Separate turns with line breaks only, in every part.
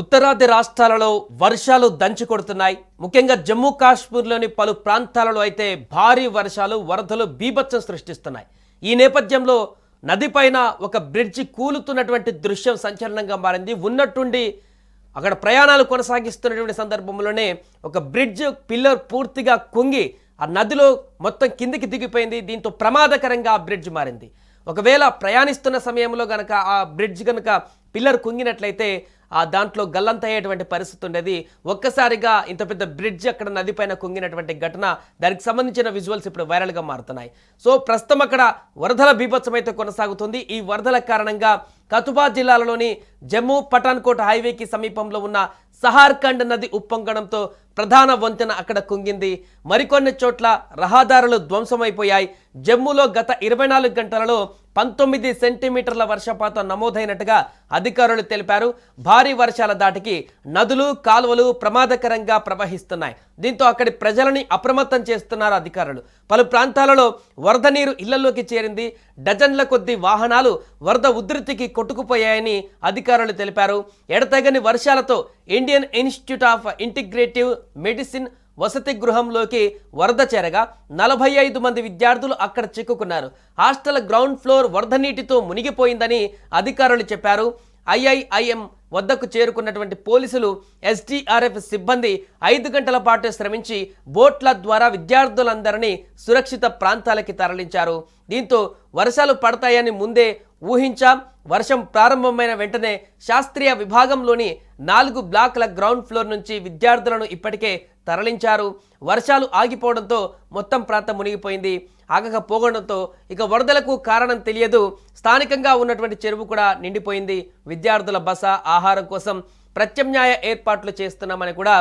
ఉత్తరాది రాష్ట్రాలలో వర్షాలు దంచి కొడుతున్నాయి. ముఖ్యంగా జమ్మూ కాశ్మీర్లోని పలు ప్రాంతాలలో అయితే భారీ వర్షాలు వరదలు బీభత్సం సృష్టిస్తున్నాయి. ఈ నేపథ్యంలో నదిపైన ఒక బ్రిడ్జి కూలుతున్నటువంటి దృశ్యం సంచలనంగా మారింది. ఉన్నట్టుండి అక్కడ ప్రయాణాలు కొనసాగిస్తున్నటువంటి సందర్భంలోనే ఒక బ్రిడ్జ్ పిల్లర్ పూర్తిగా కుంగి ఆ నదిలో మొత్తం కిందికి దిగిపోయింది. దీంతో ప్రమాదకరంగా ఆ బ్రిడ్జ్ మారింది. ఒకవేళ ప్రయాణిస్తున్న సమయంలో గనక ఆ బ్రిడ్జ్ గనక పిల్లర్ కుంగినట్లయితే ఆ దాంట్లో గల్లంతయ్యేటువంటి పరిస్థితి ఉండేది. ఒక్కసారిగా ఇంత పెద్ద బ్రిడ్జ్ అక్కడ నదిపైన కుంగినటువంటి ఘటన దానికి సంబంధించిన విజువల్స్ ఇప్పుడు వైరల్గా మారుతున్నాయి. సో ప్రస్తుతం అక్కడ వరదల బీభత్సం అయితే కొనసాగుతుంది. ఈ వరదల కారణంగా కతుబా జిల్లాలోని జమ్మూ పఠాన్కోట్ హైవేకి సమీపంలో ఉన్న సహార్ఖండ్ నది ఉప్పొంగడంతో ప్రధాన వంతెన అక్కడ కుంగింది. మరికొన్ని చోట్ల రహదారులు ధ్వంసమైపోయాయి. జమ్మూలో గత ఇరవై నాలుగు గంటలలో పంతొమ్మిది సెంటీమీటర్ల వర్షపాతం నమోదైనట్టుగా అధికారులు తెలిపారు. భారీ వర్షాల దాటికి నదులు కాలువలు ప్రమాదకరంగా ప్రవహిస్తున్నాయి. దీంతో అక్కడి ప్రజలని అప్రమత్తం చేస్తున్నారు అధికారులు. పలు ప్రాంతాలలో వరద నీరు ఇళ్ళలోకి చేరింది. డజన్ల కొద్ది వాహనాలు వరద ఉధృతికి కొట్టుకుపోయాయని అధికారులు తెలిపారు. ఎడతెగని వర్షాలతో Indian Institute of Integrative Medicine వసతి గృహంలోకి వరద చేరగా నలభై ఐదు మంది విద్యార్థులు అక్కడ చిక్కుకున్నారు. హాస్టల్ గ్రౌండ్ ఫ్లోర్ వరద నీటితో మునిగిపోయిందని అధికారులు చెప్పారు. ఐఐఐఎం వద్దకు చేరుకున్నటువంటి పోలీసులు ఎస్డీఆర్ఎఫ్ సిబ్బంది ఐదు గంటల పాటు శ్రమించి బోట్ల ద్వారా విద్యార్థులందరినీ సురక్షిత ప్రాంతాలకి తరలించారు. దీంతో వర్షాలు పడతాయని ముందే ఊహించాం. వర్షం ప్రారంభమైన వెంటనే శాస్త్రీయ విభాగంలోని నాలుగు బ్లాక్ల గ్రౌండ్ ఫ్లోర్ నుంచి విద్యార్థులను ఇప్పటికే తరలించారు. వర్షాలు ఆగిపోవడంతో మొత్తం ప్రాంతం మునిగిపోయింది. ఆగకపోవడంతో ఇక వరదలకు కారణం తెలియదు. స్థానికంగా ఉన్నటువంటి చెరువు కూడా నిండిపోయింది. విద్యార్థుల బస ఆహారం కోసం ప్రత్యామ్నాయ ఏర్పాట్లు చేస్తున్నామని కూడా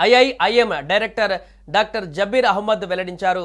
IIIM director doctor Jabir Ahmed వెల్లడించారు.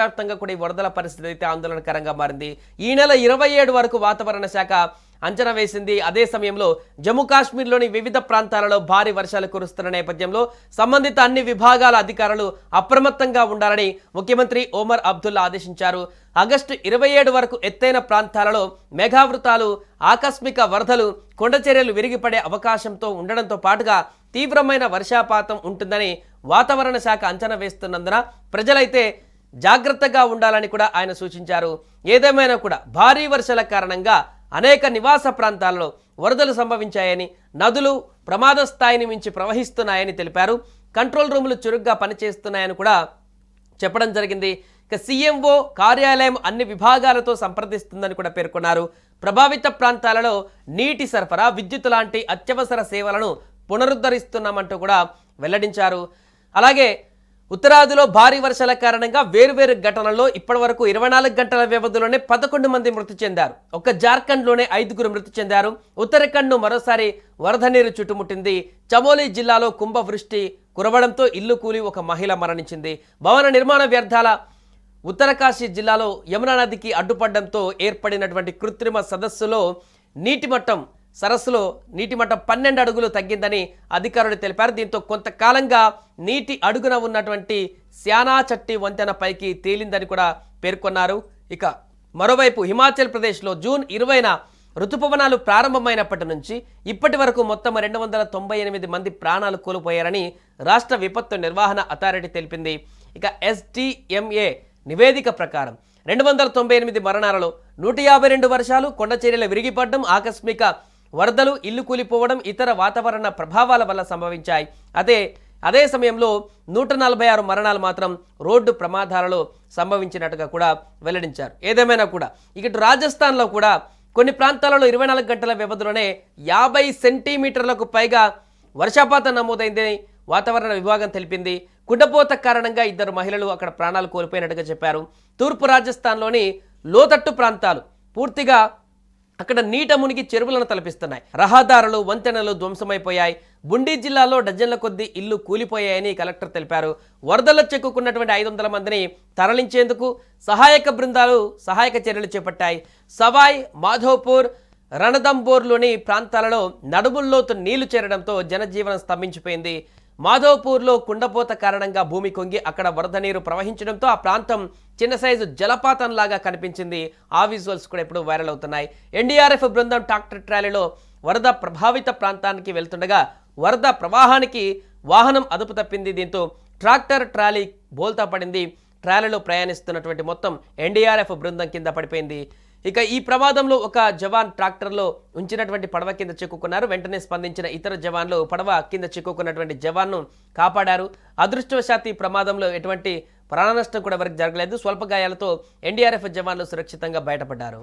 వ్యాప్తంగా కూడా ఈ వరదల పరిస్థితి అయితే ఆందోళనకరంగా మారింది. ఈ నెల ఇరవై ఏడు వరకు వాతావరణ శాఖ అంచనా వేసింది. అదే సమయంలో జమ్మూ కాశ్మీర్లోని వివిధ ప్రాంతాలలో భారీ వర్షాలు కురుస్తున్న నేపథ్యంలో సంబంధిత అన్ని విభాగాల అధికారులు అప్రమత్తంగా ఉండాలని ముఖ్యమంత్రి ఓమర్ అబ్దుల్లా ఆదేశించారు. ఆగస్టు ఇరవై ఏడు వరకు ఎత్తైన ప్రాంతాలలో మేఘావృతాలు ఆకస్మిక వరదలు కొండచర్యలు విరిగిపడే అవకాశంతో ఉండడంతో పాటుగా తీవ్రమైన వర్షాపాతం ఉంటుందని వాతావరణ శాఖ అంచనా వేస్తున్నందున ప్రజలైతే జాగ్రత్తగా ఉండాలని కూడా ఆయన సూచించారు. ఏదేమైనా కూడా భారీ వర్షాల కారణంగా అనేక నివాస ప్రాంతాల్లో వరదలు సంభవించాయని నదులు ప్రమాద స్థాయిని మించి ప్రవహిస్తున్నాయని తెలిపారు. కంట్రోల్ రూములు చురుగ్గా పనిచేస్తున్నాయని కూడా చెప్పడం జరిగింది. ఇక సీఎంఓ కార్యాలయం అన్ని విభాగాలతో సంప్రదిస్తుందని కూడా పేర్కొన్నారు. ప్రభావిత ప్రాంతాలలో నీటి సరఫరా విద్యుత్ లాంటి అత్యవసర సేవలను పునరుద్ధరిస్తున్నామంటూ కూడా వెల్లడించారు. అలాగే ఉత్తరాదిలో భారీ వర్షాల కారణంగా వేరువేరు ఘటనల్లో ఇప్పటివరకు ఇరవై నాలుగు గంటల వ్యవధిలోనే పదకొండు మంది మృతి చెందారు. ఒక్క జార్ఖండ్లోనే ఐదుగురు మృతి చెందారు. ఉత్తరాఖండ్ను మరోసారి వరద నీరు చుట్టుముట్టింది. చమోలి జిల్లాలో కుంభవృష్టి కురవడంతో ఇల్లు కూలి ఒక మహిళ మరణించింది. భవన నిర్మాణ వ్యర్థాల ఉత్తరకాశీ జిల్లాలో యమునా నదికి అడ్డుపడడంతో ఏర్పడినటువంటి కృత్రిమ సదస్సులో నీటి మట్టం సరస్సులో నీటి మట్టం పన్నెండు అడుగులు తగ్గిందని అధికారులు తెలిపారు. దీంతో కొంతకాలంగా నీటి అడుగున ఉన్నటువంటి శ్యానా చట్టి వంతెన పైకి తేలిందని కూడా పేర్కొన్నారు. ఇక మరోవైపు హిమాచల్ ప్రదేశ్లో జూన్ ఇరవైన ఋతుపవనాలు ప్రారంభమైనప్పటి నుంచి ఇప్పటి వరకు మొత్తం రెండు వందల తొంభై ఎనిమిది మంది ప్రాణాలు కోల్పోయారని రాష్ట్ర విపత్తు నిర్వహణ అథారిటీ తెలిపింది. ఇక ఎస్టీఎంఏ నివేదిక ప్రకారం రెండు వందల తొంభై ఎనిమిది మరణాలలో నూట యాభై రెండు వర్షాలు కొండ విరిగిపడడం ఆకస్మిక వరదలు ఇల్లు కూలిపోవడం ఇతర వాతావరణ ప్రభావాల వల్ల సంభవించాయి. అదే అదే సమయంలో నూట నలభై ఆరు మరణాలు మాత్రం రోడ్డు ప్రమాదాలలో సంభవించినట్టుగా కూడా వెల్లడించారు. ఏదేమైనా కూడా ఇక రాజస్థాన్లో కూడా కొన్ని ప్రాంతాలలో ఇరవై నాలుగు గంటల వ్యవధిలోనే యాభై సెంటీమీటర్లకు పైగా వర్షపాతం నమోదైందని వాతావరణ విభాగం తెలిపింది. కుండపోత కారణంగా ఇద్దరు మహిళలు అక్కడ ప్రాణాలు కోల్పోయినట్టుగా చెప్పారు. తూర్పు రాజస్థాన్లోని లోతట్టు ప్రాంతాలు పూర్తిగా అక్కడ నీట మునిగి చెరువులను తలపిస్తున్నాయి. రహదారులు వంతెనలు ధ్వంసమైపోయాయి. బుండీ జిల్లాలో డజన్ల కొద్దీ ఇల్లు కూలిపోయాయని కలెక్టర్ తెలిపారు. వరదల్లో చెక్కుకున్నటువంటి ఐదు వందల మందిని తరలించేందుకు సహాయక బృందాలు సహాయక చర్యలు చేపట్టాయి. సవాయ్ మాధోపూర్ రణదంబోర్లోని ప్రాంతాలలో నడుముల్లోతు నీళ్ళు చేరడంతో జనజీవనం స్తంభించిపోయింది. మాధోపూర్లో కుండపోత కారణంగా భూమి కొంగి అక్కడ వరద నీరు ప్రవహించడంతో ఆ ప్రాంతం చిన్న సైజు జలపాతంలాగా కనిపించింది. ఆ విజువల్స్ కూడా ఇప్పుడు వైరల్ అవుతున్నాయి. ఎన్డీఆర్ఎఫ్ బృందం ట్రాక్టర్ ట్రాలీలో వరద ప్రభావిత ప్రాంతానికి వెళ్తుండగా వరద ప్రవాహానికి వాహనం అదుపు తప్పింది. దీంతో ట్రాక్టర్ ట్రాలీ బోల్తా పడింది. ట్రాలీలో ప్రయాణిస్తున్నటువంటి మొత్తం ఎన్డీఆర్ఎఫ్ బృందం కింద పడిపోయింది. ఇక ఈ ప్రమాదంలో ఒక జవాన్ ట్రాక్టర్లో ఉంచినటువంటి పడవ కింద చిక్కుకున్నారు. వెంటనే స్పందించిన ఇతర జవాన్లు పడవ కింద చిక్కుకున్నటువంటి జవాన్ను కాపాడారు. అదృష్టవశాత్తు ఈ ప్రమాదంలో ఎటువంటి ప్రాణ నష్టం కూడా వరకు జరగలేదు. స్వల్ప గాయాలతో ఎన్డీఆర్ఎఫ్ జవాన్లు సురక్షితంగా బయటపడ్డారు.